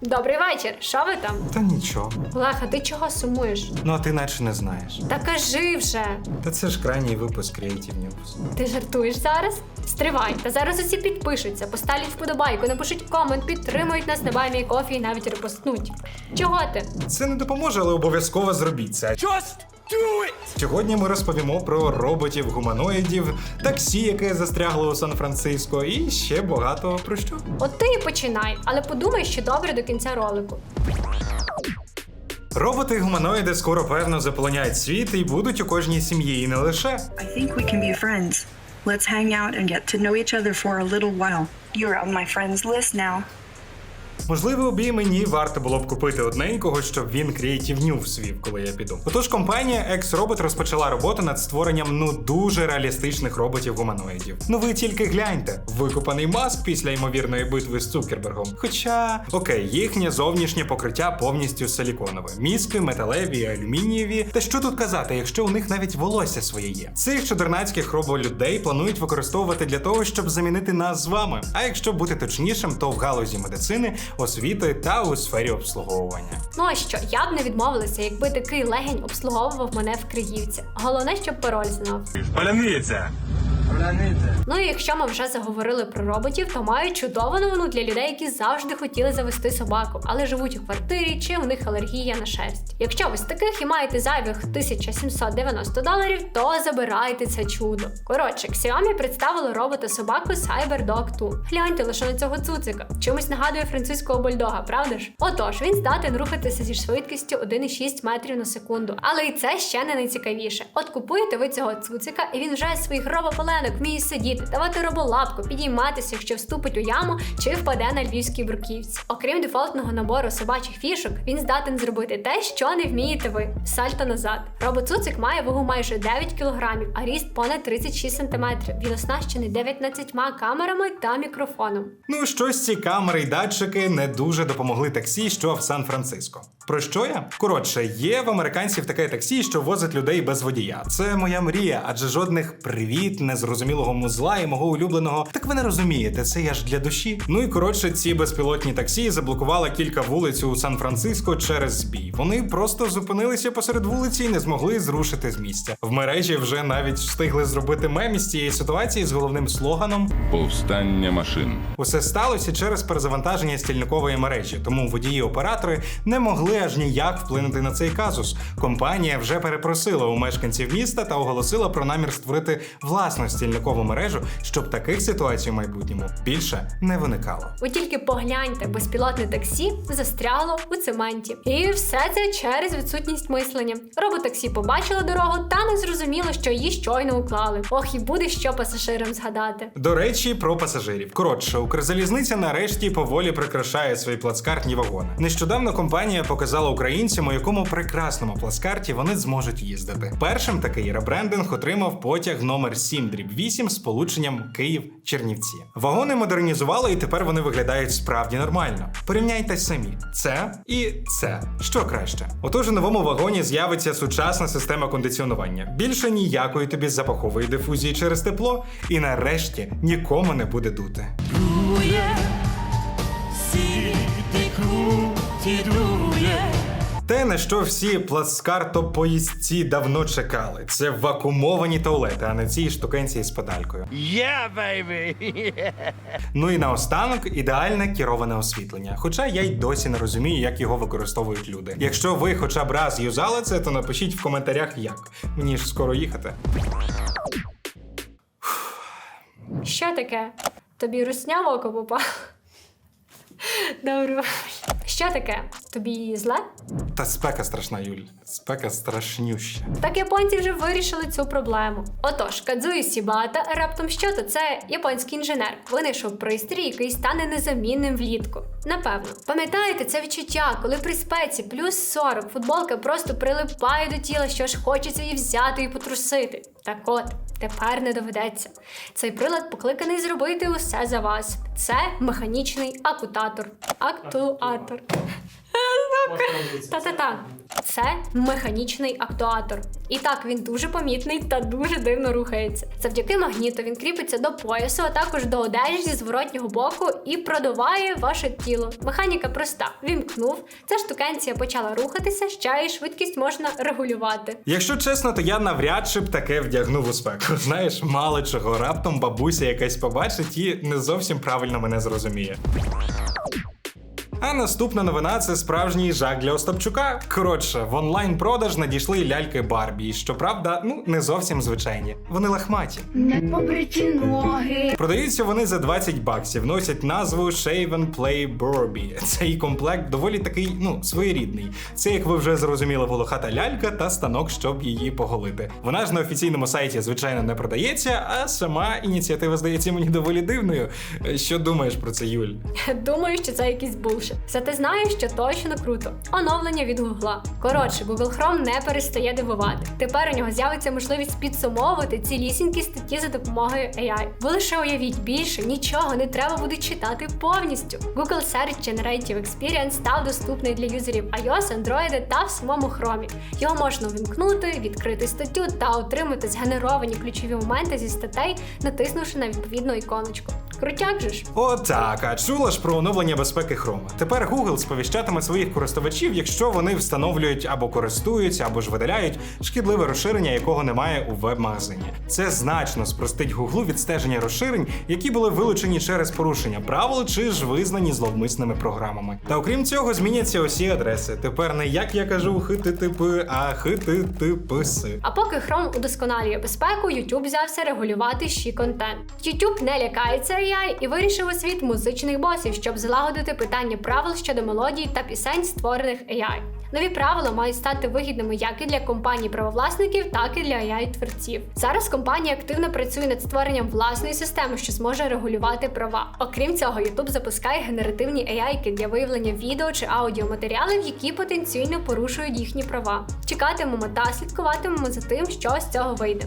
Добрий вечір. Що ви там? Та нічого. Олег, а ти чого сумуєш? Ну а ти наче не знаєш. Та кажи вже. Та це ж крайній випуск Creative News. Ти жартуєш зараз? Стривай, та зараз усі підпишуться, поставлять вподобайку, напишуть комент, підтримують нас на баймі кофі і навіть репостнуть. Чого ти? Це не допоможе, але обов'язково зробіть це. It! Сьогодні ми розповімо про роботів гуманоїдів, таксі, яке застрягло у Сан-Франциско, і ще багато про що. От ти і починай, але подумай, що добре до кінця ролику. Роботи гуманоїди скоро певно заполоняють світ і будуть у кожній сім'ї, і не лише. I think we can be friends. Let's hang out and get to know each other for a little while. You're on my friends list now. Можливо, б і мені варто було б купити одненького, щоб він Creative News вів, коли я піду. Отож, компанія X-Robot розпочала роботу над створенням ну дуже реалістичних роботів-гуманоїдів. Ну ви тільки гляньте, викопаний маск після ймовірної битви з Цукербергом. Хоча, окей, їхнє зовнішнє покриття повністю силіконове. Мізки, металеві, алюмінієві. Та що тут казати, якщо у них навіть волосся своє є? Цих чудернацьких роболюдей планують використовувати для того, щоб замінити нас з вами. А якщо бути точнішим, то в галузі медицини, освіти та у сфері обслуговування. Ну а що, я б не відмовилася, якби такий легень обслуговував мене в Криївці. Головне, щоб пароль знав. Паляниця! Ну і якщо ми вже заговорили про роботів, то маю чудову новину для людей, які завжди хотіли завести собаку, але живуть у квартирі чи у них алергія на шерсть. Якщо ви з таких і маєте зайвих 1790 доларів, то забирайте це чудо. Коротше, Xiaomi представили робота собаку CyberDog 2. Гляньте лише на цього цуцика. Чимось нагадує французького бульдога, правда ж? Отож, він здатен рухатися зі швидкістю 1,6 метрів на секунду. Але і це ще не найцікавіше. От купуєте ви цього цуцика, і він вже своїх робополенок вміє сидіти, давати роболапку, підійматися, якщо вступить у яму чи впаде на львівській бруківці. Окрім дефолтного набору собачих фішок, він здатен зробити те, що не вмієте ви. Сальто назад. Робоцуцик має вагу майже 9 кг, а ріст понад 36 см. Він оснащений 19 камерами та мікрофоном. Ну, щось ці камери й датчики не дуже допомогли таксі, що в Сан-Франциско. Про що я? Коротше, є в американців таке таксі, що возить людей без водія. Це моя мрія, адже жодних привіт, незрозумілого музла і мого улюбленого. Так ви не розумієте, це я ж для душі. Ну і коротше, ці безпілотні таксі заблокували кілька вулиць у Сан-Франциско через збій. Вони просто зупинилися посеред вулиці і не змогли зрушити з місця. В мережі вже навіть встигли зробити мем із цієї ситуації з головним слоганом Повстання машин. Усе сталося через перезавантаження стільникової мережі, тому водії-оператори не могли аж ніяк вплинути на цей казус. Компанія вже перепросила у мешканців міста та оголосила про намір створити власну стільникову мережу, щоб таких ситуацій в майбутньому більше не виникало. Ви тільки погляньте, безпілотне таксі застряло у цементі. І все це через відсутність мислення. Роботаксі побачило дорогу та не зрозуміло, що її щойно уклали. Ох, і буде що пасажирам згадати. До речі, про пасажирів. Коротше, Укрзалізниця нарешті поволі прикрашає свої плацкартні вагони. Нещодавно компанія показала українцям, у якому прекрасному плацкарті вони зможуть їздити. Першим такий ребрендинг отримав потяг номер 7 дріб 8 з полученням Київ-Чернівці. Вагони модернізували, і тепер вони виглядають справді нормально. Порівняйте самі це і це. Що краще? Отож, у новому вагоні з'явиться сучасна система кондиціонування. Більше ніякої тобі запахової дифузії через тепло, і нарешті нікому не буде дути. Те, на що всі плацкартопоїздці давно чекали, це вакуумовані туалети, а не ці штукенці з педалькою. Yeah, baby! Ну і наостанок ідеальне кероване освітлення. Хоча я й досі не розумію, як його використовують люди. Якщо ви хоча б раз юзали це, то напишіть в коментарях як. Мені ж скоро їхати. Що таке? Тобі русня в око попала? Добре. Що таке? Тобі зле? Та спека страшна, Юль. Спека страшнюща. Так японці вже вирішили цю проблему. Отож, Кадзуї Сібата, раптом що то це японський інженер, винайшов пристрій, який стане незамінним влітку. Напевно, пам'ятаєте це відчуття, коли при спеці плюс 40 футболка просто прилипає до тіла, що ж хочеться її взяти і потрусити. Так от. Тепер не доведеться. Цей прилад покликаний зробити усе за вас. Це механічний акутатор. Актуатор. Та-та-та. Це механічний актуатор. І так він дуже помітний та дуже дивно рухається. Завдяки магніту він кріпиться до поясу, а також до одежі зі зворотнього боку і продуває ваше тіло. Механіка проста. Вімкнув. Ця штукенція почала рухатися, ще й швидкість можна регулювати. Якщо чесно, то я навряд чи б таке вдягнув у спеку. Знаєш, мало чого, раптом бабуся якась побачить і не зовсім правильно мене зрозуміє. А наступна новина це справжній жак для Остапчука. Коротше, в онлайн-продаж надійшли ляльки Барбі. і, Щоправда, ну не зовсім звичайні. Вони лахматі. Не побриті ноги. Продаються вони за 20 баксів, носять назву Shaven Play Barbie. Цей комплект доволі такий, ну, своєрідний. Це, як ви вже зрозуміли, волохата лялька та станок, щоб її поголити. Вона ж на офіційному сайті, звичайно, не продається, а сама ініціатива здається мені доволі дивною. Що думаєш про це, Юль? Думаю, що це якийсь булшит. Зате знаю, що точно круто. Оновлення від Гугла. Коротше, Google Chrome не перестає дивувати. Тепер у нього з'явиться можливість підсумовувати цілісінькі статті за допомогою AI. Ви лише уявіть більше, нічого не треба буде читати повністю. Google Search Generative Experience став доступний для юзерів iOS, Android та в самому Chrome. Його можна вімкнути, відкрити статтю та отримати згенеровані ключові моменти зі статей, натиснувши на відповідну іконочку. Крутяк же ж. Отак, а чула ж про оновлення безпеки Chrome. Тепер Google сповіщатиме своїх користувачів, якщо вони встановлюють або користуються, або ж видаляють шкідливе розширення, якого немає у веб-магазині. Це значно спростить Google відстеження розширень, які були вилучені через порушення правил чи ж визнані зловмисними програмами. Та окрім цього, зміняться усі адреси. Тепер не як я кажу хититипи, а хититиписи. А поки Chrome удосконалює безпеку, YouTube взявся регулювати ще контент. YouTube не лякається AI і вирішив у світ музичних босів, щоб залагодити питання правил щодо мелодій та пісень, створених AI. Нові правила мають стати вигідними як і для компаній правовласників, так і для AI-творців. Зараз компанія активно працює над створенням власної системи, що зможе регулювати права. Окрім цього, YouTube запускає генеративні AI для виявлення відео чи аудіоматеріалів, які потенційно порушують їхні права. Чекатимемо та слідкуватимемо за тим, що з цього вийде.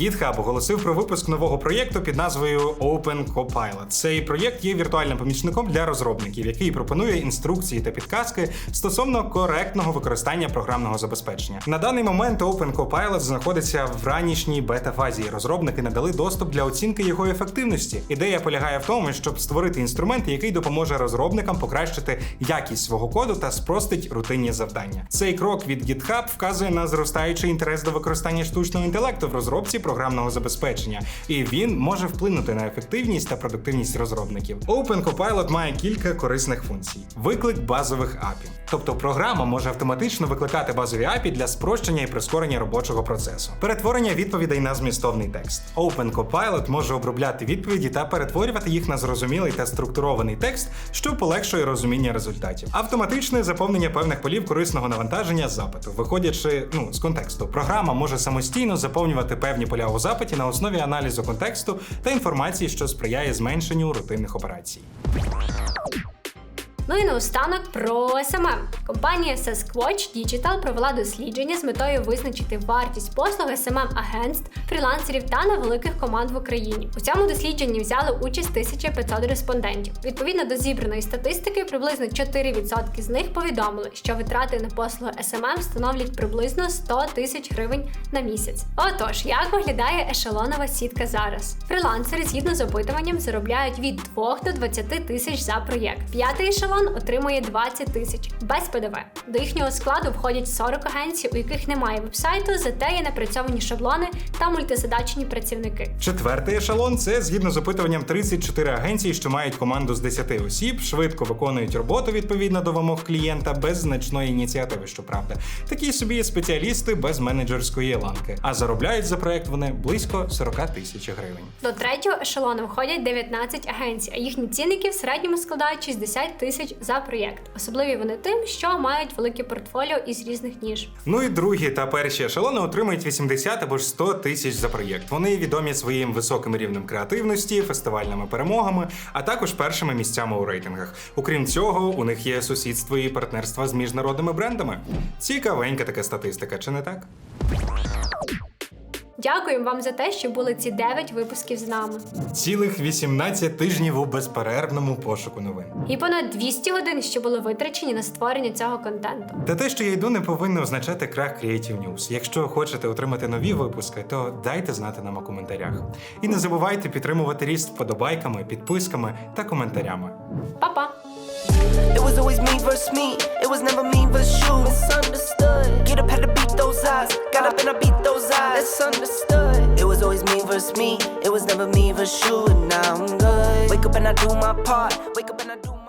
GitHub оголосив про випуск нового проєкту під назвою Open Copilot. Цей проєкт є віртуальним помічником для розробників, який пропонує інструкції та підказки стосовно коректного використання програмного забезпечення. На даний момент Open Copilot знаходиться в ранішній бета-фазі. Розробники надали доступ для оцінки його ефективності. Ідея полягає в тому, щоб створити інструмент, який допоможе розробникам покращити якість свого коду та спростить рутинні завдання. Цей крок від GitHub вказує на зростаючий інтерес до використання штучного інтелекту в розробці програмного забезпечення, і він може вплинути на ефективність та продуктивність розробників. Open Copilot має кілька корисних функцій: виклик базових API. Тобто програма може автоматично викликати базові API для спрощення і прискорення робочого процесу, перетворення відповідей на змістовний текст. Open Copilot може обробляти відповіді та перетворювати їх на зрозумілий та структурований текст, що полегшує розуміння результатів. Автоматичне заповнення певних полів корисного навантаження запиту, виходячи ну з контексту, програма може самостійно заповнювати певні поля у запиті на основі аналізу контексту та інформації, що сприяє зменшенню рутинних операцій. Ну і наостанок про SMM. Компанія Sasquatch Digital провела дослідження з метою визначити вартість послуг smm агентств фрілансерів та невеликих команд в Україні. У цьому дослідженні взяли участь 1500 респондентів. Відповідно до зібраної статистики, приблизно 4% з них повідомили, що витрати на послуги SMM становлять приблизно 100 тисяч гривень на місяць. Отож, як виглядає ешелонова сітка зараз? Фрілансери згідно з опитуванням заробляють від 2 до 20 тисяч за проєкт. П'ятий ешелон отримує 20 тисяч без ПДВ. До їхнього складу входять 40 агенцій, у яких немає вебсайту, зате є напрацьовані шаблони та мультизадачні працівники. Четвертий ешелон це згідно з опитуванням 34 агенції, що мають команду з 10 осіб, швидко виконують роботу відповідно до вимог клієнта без значної ініціативи, щоправда. Такі собі спеціалісти без менеджерської ланки. А заробляють за проект вони близько 40 тисяч гривень. До третього ешелону входять 19 агенцій, а їхні цінники в середньому складають 60 тисяч за проєкт. Особливі вони тим, що мають велике портфоліо із різних ніж. Ну і другі та перші ешелони отримують 80 або ж 100 тисяч за проєкт. Вони відомі своїм високим рівнем креативності, фестивальними перемогами, а також першими місцями у рейтингах. Окрім цього, у них є сусідство і партнерства з міжнародними брендами. Цікавенька така статистика, чи не так? Дякуємо вам за те, що були ці 9 випусків з нами. Цілих 18 тижнів у безперервному пошуку новин. І понад 200 годин, що були витрачені на створення цього контенту. Та те, що я йду, не повинно означати крах Creative News. Якщо хочете отримати нові випуски, то дайте знати нам у коментарях. І не забувайте підтримувати ріст вподобайками, підписками та коментарями. Па-па! It was always me versus me. It was never me versus you. Misunderstood. Get up, had to those eyes. Got up and I beat those eyes. It's understood. It was always me versus me. It was never me versus you. And now I'm good. Wake up and I do my part. Wake up and I do my